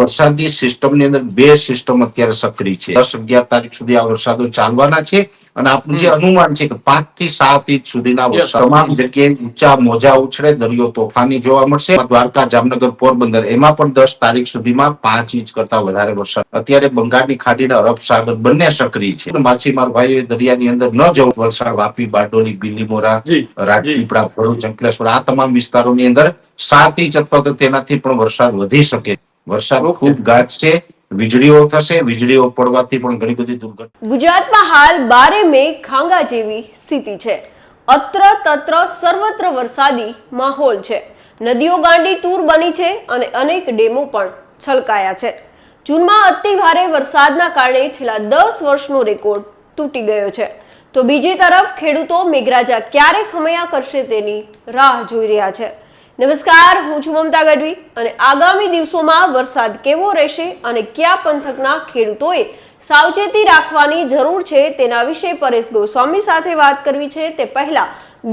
વરસાદની સિસ્ટમની અંદર બે સિસ્ટમ અત્યારે સક્રિય છે. દસ અગિયાર તારીખ સુધી આ વરસાદો ચાલવાના છે અને આપણું જે અનુમાન છે કે પાંચથી સાત ઇંચ સુધીના વરસાદ તમામ જગ્યાએ ઊંચા મોજા ઉછળે દરિયો તોફાની જોવા મળશે. દ્વારકા જામનગર પોરબંદર એમાં પણ દસ તારીખ સુધીમાં પાંચ ઇંચ કરતા વધારે વરસાદ. અત્યારે બંગાળની ખાડીના અરબ સાગર બંને સક્રિય છે. માછીમાર ભાઈઓ દરિયાની અંદર ન જવું. વલસાડ વાપી બારડોલી બિલીમોરા રાજપીપળા ભરૂચ અંકલેશ્વર આ તમામ વિસ્તારોની અંદર સાત ઇંચ અથવા તો તેનાથી પણ વરસાદ વધી શકે. વરસાદ ખૂબ ગાજશે વીજળીઓ થશે વીજળીઓ પડવાથી પણ ઘણી બધી દુર્ઘટના ગુજરાતમાં હાલ બારે મે ખાંગા જેવી સ્થિતિ છે. અત્ર તત્ર સર્વત્ર વરસાદી માહોલ છે. નદીઓ ગાંડી તૂર બની છે અને અનેક ડેમો પણ છલકાયા છે. જૂનમાં અતિ ભારે વરસાદના કારણે છેલ્લા દસ વર્ષનો રેકોર્ડ તૂટી ગયો છે. તો બીજી તરફ ખેડૂતો મેઘરાજા ક્યારે ખમૈયા કરશે તેની રાહ જોઈ રહ્યા છે. નમસ્કાર, હું છું મમતા ગઢવી અને આગામી દિવસોમાં વરસાદ કેવો રહેશે અને કયા પંથકના ખેડૂતોએ સાવચેતી રાખવાની જરૂર છે તેના વિશે પરેશ ગોસ્વામી સાથે વાત કરવી છે. તે પહેલા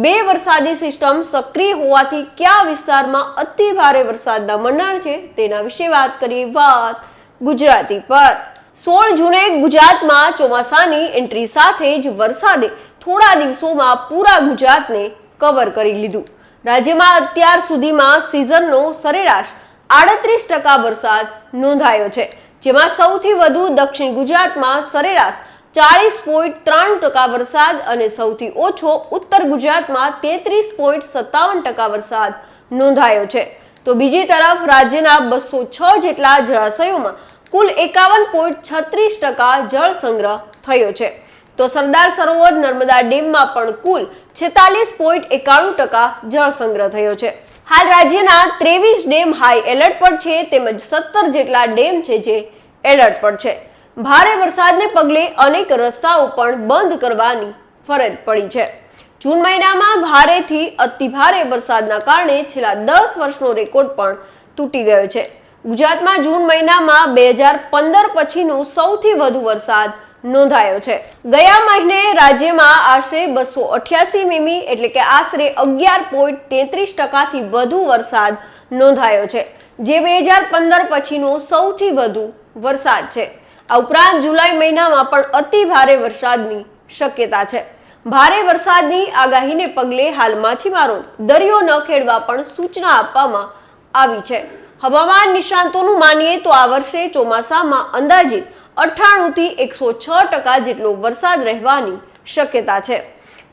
બે વરસાદી સિસ્ટમ સક્રિય હોવાથી કયા વિસ્તારમાં અતિ ભારે વરસાદના મંડાણ છે તેના વિશે વાત કરીએ વાત ગુજરાતી પર. સોળ જૂને ગુજરાતમાં ચોમાસાની એન્ટ્રી સાથે જ વરસાદે થોડા દિવસોમાં પૂરા ગુજરાતને કવર કરી લીધું. રાજ્યમાં અત્યાર સુધીમાં સિઝનનો સરેરાશ આડત્રીસ ટકા વરસાદ નોંધાયો છે, જેમાં સૌથી વધુ દક્ષિણ ગુજરાતમાં સરેરાશ ચાળીસ પોઈન્ટ ત્રણ ટકા વરસાદ અને સૌથી ઓછો ઉત્તર ગુજરાતમાં તેત્રીસ પોઈન્ટ સત્તાવન ટકા વરસાદ નોંધાયો છે. તો બીજી તરફ રાજ્યના બસો છ જેટલા જળાશયોમાં કુલ એકાવન પોઈન્ટ છત્રીસ ટકા જળ સંગ્રહ થયો છે. તો સરદાર સરોવર નર્મદા ડેમમાં પણ કુલ છેતાલીસ પોઈન્ટ એકાણું ટકા જળ સંગ્રહ થયો છે. હાલ રાજ્યના ત્રેવીસ ડેમ હાઈ એલર્ટ પર છે તેમજ સત્તર જેટલા ડેમ છે જે એલર્ટ પર છે. ભારે વરસાદને પગલે અનેક રસ્તાઓ પણ બંધ કરવાની ફરજ પડી છે. જૂન મહિનામાં ભારેથી અતિ ભારે વરસાદના કારણે છેલ્લા દસ વર્ષનો રેકોર્ડ પણ તૂટી ગયો છે. ગુજરાતમાં જૂન મહિનામાં બે હજાર પંદર પછીનો સૌથી વધુ વરસાદ નોંધાયો છે. ગયા મહિને રાજ્યમાં આશરે બસો અઠ્યાસી મીમી એટલે કે આશરે અગિયાર પોઈન્ટ તેત્રીસ ટકાથી વધુ વરસાદ નોંધાયો છે, જે બે હજાર પંદર પછીનો સૌથી વધુ વરસાદ છે. આ ઉપરાંત જુલાઈ મહિનામાં પણ અતિ ભારે વરસાદની શક્યતા છે. ભારે વરસાદની આગાહીને પગલે હાલ માછીમારો દરિયો ન ખેડવા પણ સૂચના આપવામાં આવી છે. હવામાન નિષ્ણાંતોનું માનીએ તો આ વર્ષે ચોમાસામાં અંદાજિત અઠ્ઠાણું થી એકસો છ ટકા જેટલો વરસાદ રહેવાની શક્યતા છે.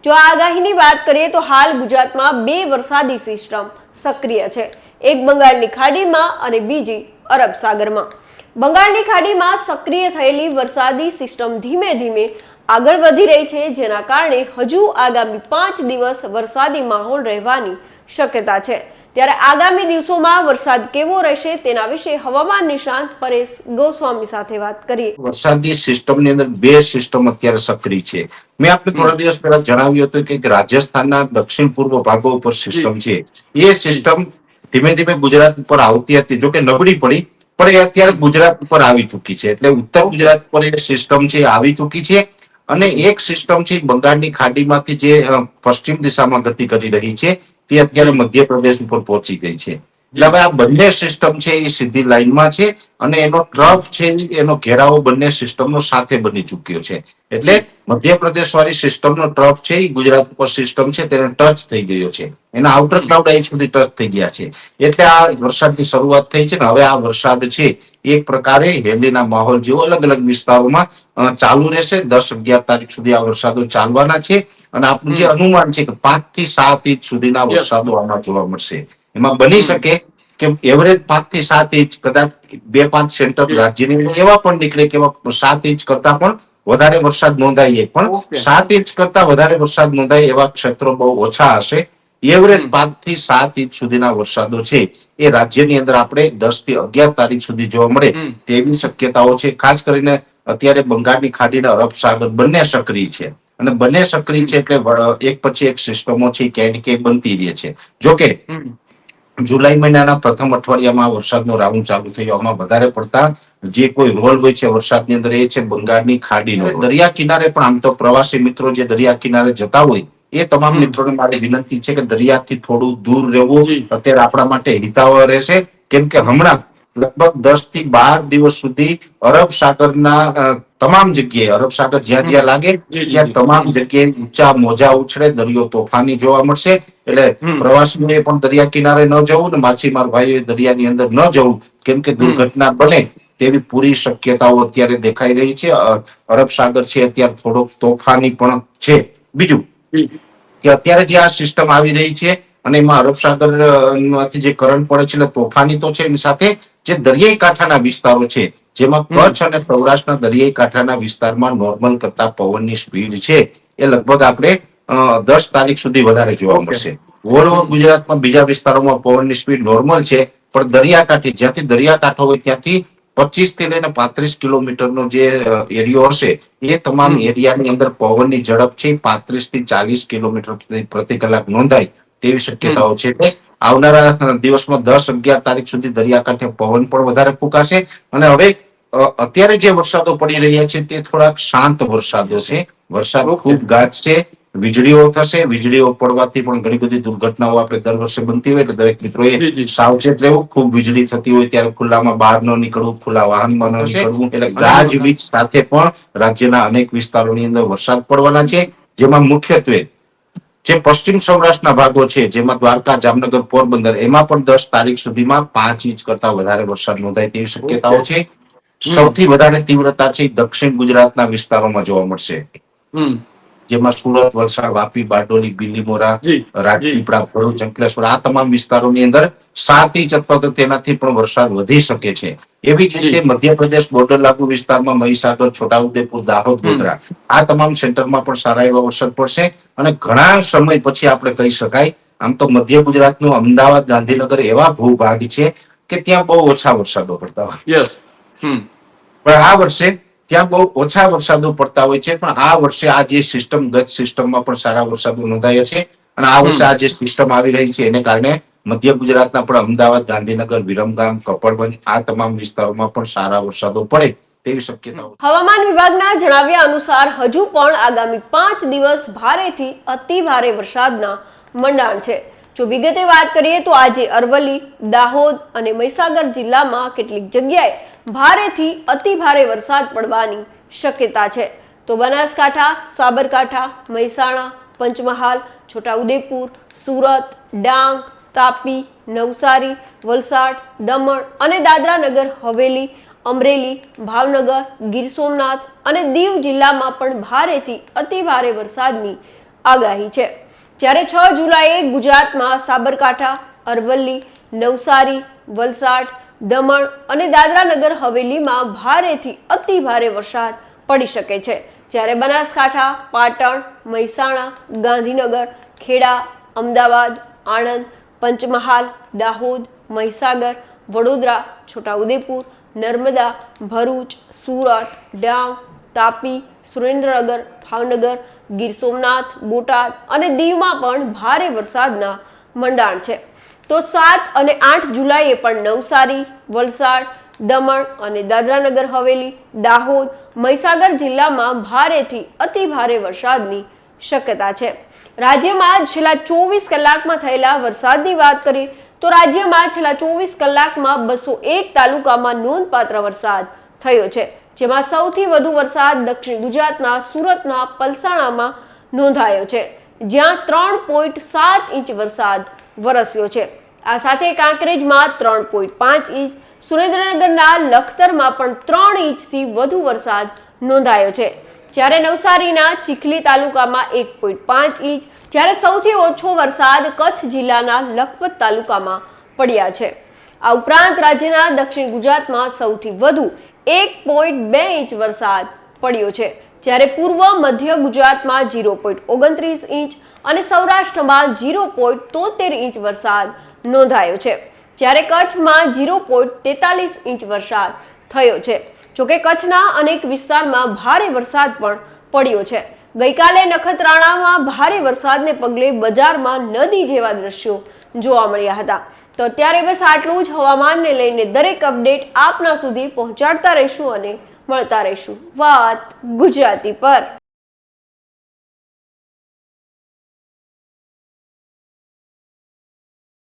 જો આગાહીની વાત કરીએ તો હાલ ગુજરાતમાં બે વરસાદી સિસ્ટમ સક્રિય છે. એક બંગાળની ખાડીમાં અને બીજી અરબ સાગરમાં. બંગાળની ખાડીમાં સક્રિય થયેલી વરસાદી સિસ્ટમ ધીમે ધીમે આગળ વધી રહી છે, જેના કારણે હજુ આગામી પાંચ દિવસ વરસાદી માહોલ રહેવાની શક્યતા છે. ત્યારે આગામી દિવસોમાં વરસાદ કેવો રહેશે તેના વિશે હવામાન નિષ્ણાંત પરેશ ગોસ્વામી સાથે વાત કરીએ. વરસાદની સિસ્ટમની અંદર બે સિસ્ટમ અત્યારે સક્રિય છે. મેં આપણે થોડા દિવસ પહેલા જણાવ્યું હતું કે રાજસ્થાનના દક્ષિણ પૂર્વ ભાગો ઉપર સિસ્ટમ છે. એ સિસ્ટમ ધીમે ધીમે ગુજરાત ઉપર આવતી હતી જો કે નબળી પડી પણ એ અત્યારે ગુજરાત ઉપર આવી ચૂકી છે. એટલે ઉત્તર ગુજરાત પર એ સિસ્ટમ છે આવી ચૂકી છે. અને એક સિસ્ટમ છે બંગાળની ખાડીમાંથી જે પશ્ચિમ દિશામાં ગતિ કરી રહી છે. તે અત્યારે મધ્યપ્રદેશ ઉપર પહોંચી ગઈ છે. એટલે હવે આ બંને સિસ્ટમ છે એ સીધી લાઈનમાં છે અને એનો ટ્રફ છે એનો ઘેરાવો બંને સિસ્ટમનો સાથે બની ચૂક્યો છે. એટલે મધ્યપ્રદેશ વાળી સિસ્ટમનો ટ્રફ છે એ ગુજરાત ઉપર સિસ્ટમ છે તેને ટચ થઈ ગયો છે. એના આઉટર ક્લાઉડ અહીં સુધી ટચ થઈ ગયા છે. એટલે આ વરસાદની શરૂઆત થઈ છે ને હવે આ વરસાદ છે એક પ્રકારે હેલીના માહોલ જેવો અલગ અલગ વિસ્તારોમાં ચાલુ રહેશે. દસ અગિયાર તારીખ સુધી આ વરસાદો ચાલવાના છે અને આપણું જે અનુમાન છે કે પાંચથી સાત ઇંચ સુધીના વરસાદો આમાં જોવા મળશે. એમાં બની શકે કે એવરેજ પાંચથી સાત ઇંચ કદાચ બે પાંચ સેન્ટર રાજ્યની એવા પણ નીકળે કે સાત ઇંચ કરતા પણ વધારે વરસાદ નોંધાય પણ સાત ઇંચ કરતા વધારે વરસાદ નોંધાય એવા ક્ષેત્રો બહુ ઓછા હશે. એવરેજ પાંચથી સાત ઇંચ સુધીના વરસાદો છે. એ રાજ્યની અંદર આપણે દસથી અગિયાર તારીખ સુધી જોવા મળે તેવી શક્યતાઓ છે. ખાસ કરીને અત્યારે બંગાળની ખાડીના અરબ સાગર બંને સક્રિય છે. અને બંને સક્રિય છે એટલે એક પછી એક સિસ્ટમો છે ક્યાંય ને ક્યાંય બનતી રહે છે. જોકે જુલાઈ મહિનાના પ્રથમ અઠવાડિયામાં વરસાદનો રાઉન્ડ ચાલુ થયો. આમાં વધારે પડતા જે કોઈ રોલ હોય છે વરસાદની અંદર એ છે બંગાળની ખાડીનો દરિયા કિનારે પણ આમ તો પ્રવાસી મિત્રો જે દરિયા કિનારે જતા હોય એ તમામ મિત્રોને મારી વિનંતી છે કે દરિયાથી થોડું દૂર રહેવું અત્યારે આપણા માટે હિતાવહ રહેશે. કેમ કે હમણાં લગભગ દસથી બાર દિવસ સુધી અરબ સાગરના તમામ જગ્યાએ અરબ સાગર જ્યાં જ્યાં લાગે ત્યાં તમામ જગ્યાએ ઊંચા મોજા ઉછળે દરિયો તોફાની જોવા મળશે. એટલે પ્રવાસીઓએ પણ દરિયા કિનારે ન જવું ને માછીમાર ભાઈઓએ દરિયાની અંદર ન જવું. કેમ કે દુર્ઘટના બને તેવી પૂરી શક્યતાઓ અત્યારે દેખાઈ રહી છે. અરબ સાગર છે અત્યારે થોડોક તોફાની પણ છે. બીજું. કે અત્યારે જે આ સિસ્ટમ આવી રહી છે અને એમાં અરબ સાગરમાંથી જે કરંટ પડે છે એટલે તોફાની તો છે એની સાથે જે દરિયાઈ કાંઠાના વિસ્તારો છે જેમાં કચ્છ અને સૌરાષ્ટ્રના દરિયાઈ કાંઠાના વિસ્તારમાં નોર્મલ કરતા પવનની સ્પીડ છે એ લગભગ આપણે દસ તારીખ સુધી વધારે જોવા મળશે. ઓલ ઓવર ગુજરાતમાં બીજા વિસ્તારોમાં પવનની સ્પીડ નોર્મલ છે પણ દરિયાકાંઠે જ્યાંથી દરિયાકાંઠો હોય ત્યાંથી પચીસથી લઈને પાંત્રીસ કિલોમીટરનો જે એરિયો હશે એ તમામ એરિયાની અંદર પવનની ઝડપ છે પાંત્રીસથી ચાલીસ કિલોમીટર પ્રતિ- કલાક નોંધાય તેવી શક્યતાઓ છે. એટલે આવનારા દિવસમાં દસ અગિયાર તારીખ સુધી દરિયાકાંઠે પવન પણ વધારે ફૂંકાશે અને હવે અત્યારે જે વરસાદો પડી રહ્યા છે તે થોડાક શાંત વરસાદો છે. વરસાદ. ખૂબ ગાજશે. વીજળીઓ થશે વીજળીઓ પડવાથી પણ ઘણી બધી દુર્ઘટનાઓ આપણે દર વર્ષે બનતી હોય એટલે દરેક મિત્રોએ. સાવચેત રહેવું. ખૂબ વીજળી થતી હોય ત્યારે ખુલ્લામાં બહાર ન નીકળવું ખુલ્લા વાહનમાં ન નીકળવું. એટલે ગાજવીજ સાથે પણ રાજ્યના અનેક વિસ્તારોની અંદર વરસાદ પડવાના છે. જેમાં મુખ્યત્વે જે પશ્ચિમ સૌરાષ્ટ્રના ભાગો છે જેમાં દ્વારકા જામનગર પોરબંદર એમાં પણ દસ તારીખ સુધીમાં પાંચ ઇંચ કરતા વધારે વરસાદ નોંધાય તેવી શક્યતાઓ છે. સૌથી વધારે તીવ્રતા છે દક્ષિણ ગુજરાતના વિસ્તારોમાં જોવા મળશે. જેમાં સુરત વલસાડ વાપી બારડોલી બિલીમોરા રાજપીપળા ભરૂચ અંકલેશ્વર આ તમામ વિસ્તારોની અંદર સાત ઇંચ અથવા તો તેનાથી પણ વરસાદ વધી શકે છે. એવી જ રીતે મધ્યપ્રદેશ બોર્ડર લાગુ વિસ્તારમાં મહીસાગર છોટાઉદેપુર દાહોદ ગોધરા આ તમામ સેન્ટરમાં પણ સારા એવા વરસાદ પડશે અને ઘણા સમય પછી આપણે કહી શકાય આમ તો મધ્ય ગુજરાતનું અમદાવાદ ગાંધીનગર એવા ભૂભાગ છે કે ત્યાં બહુ ઓછા વરસાદો પડતા હોય. પણ આ વર્ષે ત્યાં બહુ ઓછા વરસાદો પડતા હોય છે, પણ આ વર્ષે આ જે સિસ્ટમ ગત સિસ્ટમમાં પણ સારા વરસાદો નોંધાયા છે. અને આ વર્ષે આ જે સિસ્ટમ આવી રહી છે, એને કારણે મધ્ય ગુજરાતના પણ અમદાવાદ, ગાંધીનગર, વિરમગામ, કપડવંજ આ તમામ વિસ્તારોમાં પણ સારા વરસાદો પડે તેવી શક્યતાઓ હવામાન વિભાગના જણાવ્યા અનુસાર હજુ પણ આગામી પાંચ દિવસ ભારેથી અતિ ભારે વરસાદના મંડાણ છે. જો વિગતે વાત કરીએ તો આજે અરવલ્લી, દાહોદ અને મહીસાગર જિલ્લામાં કેટલીક જગ્યાએ ભારેથી અતિ ભારે વરસાદ પડવાની શક્યતા છે. તો બનાસકાંઠા, સાબરકાંઠા, મહેસાણા, પંચમહાલ, છોટાઉદેપુર, સુરત, ડાંગ, તાપી, નવસારી, વલસાડ, દમણ અને દાદરા નગર હવેલી, અમરેલી, ભાવનગર, ગીર સોમનાથ અને દીવ જિલ્લામાં પણ ભારેથી અતિ ભારે વરસાદની આગાહી છે. જ્યારે છ જુલાઈએ ગુજરાતમાં સાબરકાંઠા, અરવલ્લી, નવસારી, વલસાડ, દમણ અને દાદરા નગર હવેલીમાં ભારેથી અતિ ભારે વરસાદ પડી શકે છે. જ્યારે બનાસકાંઠા, પાટણ, મહેસાણા, ગાંધીનગર, ખેડા, અમદાવાદ, આણંદ, પંચમહાલ, દાહોદ, મહીસાગર, વડોદરા, છોટાઉદેપુર, નર્મદા, ભરૂચ, સુરત, ડાંગ, તાપી સુરેન્દ્રનગર, ભાવનગર, ગીર સોમનાથ, બોટાદ અને દીવમાં પણ ભારે વરસાદના મંડાણ છે. તો સાત અને આઠ જુલાઈએ પણ નવસારી, વલસાડ, દમણ અને દાદરાનગર હવેલી, દાહોદ, મહીસાગર જિલ્લામાં ભારેથી અતિ ભારે વરસાદની શક્યતા છે. રાજ્યમાં છેલ્લા ચોવીસ કલાકમાં થયેલા વરસાદની વાત કરીએ તો રાજ્યમાં છેલ્લા ચોવીસ કલાકમાં બસો એક તાલુકામાં નોંધપાત્ર વરસાદ થયો છે. જેમાં સૌથી વધુ વરસાદ દક્ષિણ ગુજરાતના સુરતના પલસાણામાં નોંધાયો છે, જ્યાં ત્રણ પોઈન્ટ સાત ઇંચ વરસાદ વરસ્યો છે. આ સાથે કાંકરેજમાં ત્રણ પોઈન્ટ પાંચ ઇંચ, સુરેન્દ્રનગરના લખતરમાં પણ ત્રણ ઇંચથી વધુ વરસાદ નોંધાયો છે. જ્યારે નવસારીના ચીખલી તાલુકામાં એક પોઈન્ટ પાંચ ઇંચ, જ્યારે સૌથી ઓછો વરસાદ કચ્છ જિલ્લાના લખપત તાલુકામાં પડ્યા છે. આ ઉપરાંત રાજ્યના દક્ષિણ ગુજરાતમાં સૌથી વધુ એક પોઈન્ટ બે ઇંચ વરસાદ પડ્યો છે, જ્યારે પૂર્વ મધ્ય ગુજરાતમાં જીરો પોઈન્ટ ઓગણત્રીસ ઇંચ અને સૌરાષ્ટ્રમાં જીરો પોઈન્ટ તોતેર ઇંચ વરસાદ નોંધાયો છે. જ્યારે કચ્છમાં જીરો પોઈન્ટ તેતાલીસ ઇંચ વરસાદ થયો છે. જોકે કચ્છના અનેક વિસ્તારમાં ભારે વરસાદ પણ પડ્યો છે. ગઈકાલે નખત્રાણામાં ભારે વરસાદને પગલે બજારમાં નદી જેવા દ્રશ્યો જોવા મળ્યા હતા. તો અત્યારે બસ આટલું જ હવામાનને લઈને દરેક અપડેટ આપના સુધી પહોંચાડતા રહીશું અને મળતા રહીશું. વાત ગુજરાતી પર.